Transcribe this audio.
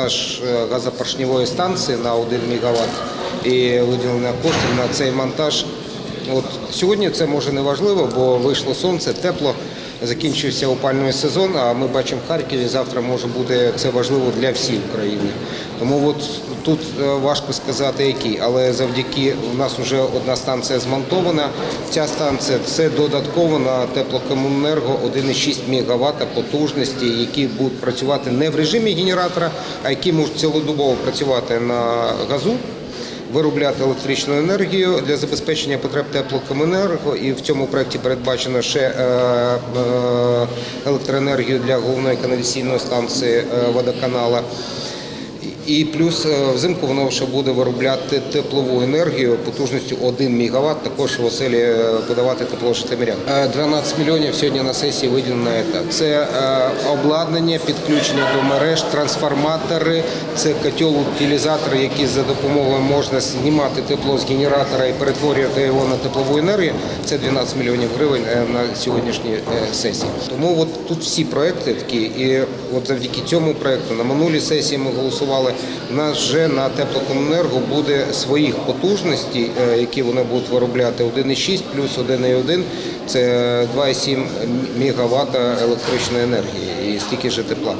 монтаж е, газопоршневої станції на 1 мегаватт і виділення коштів на цей монтаж. От сьогодні це може не важливо, бо вийшло сонце, тепло, закінчився опальний сезон. А ми бачимо в Харкові. Завтра може бути це важливо для всієї України. Тому от тут е, важко сказати, які, але завдяки у нас вже одна станція змонтована. Ця станція це додатково на теплокомуненерго 1,6 МВт потужності, які будуть працювати не в режимі генератора, а які можуть цілодобово працювати на газу виробляти електричну енергію для забезпечення потреб теплокомунерго. І в цьому проєкті передбачено ще е, е, електроенергію для головної каналізаційної станції е, водоканала. І плюс е, взимку воно ще буде виробляти теплову енергію потужністю 1 МВт, також в оселі е, подавати тепло шестимірян. Е, 12 мільйонів сьогодні на сесії виділено на це. Це е, обладнання, підключення до мереж, трансформатори, це котел утилізатор, який за допомогою можна знімати тепло з генератора і перетворювати його на теплову енергію. Це 12 мільйонів гривень е, на сьогоднішній е, сесії. Тому от тут всі проекти такі, і от завдяки цьому проекту на минулій сесії ми голосували. У нас вже на теплокомуненерго буде своїх потужностей, е, які вони будуть виробляти 1,6 плюс 1,1 – це 2,7 МВт електричної енергії і стільки ж тепла.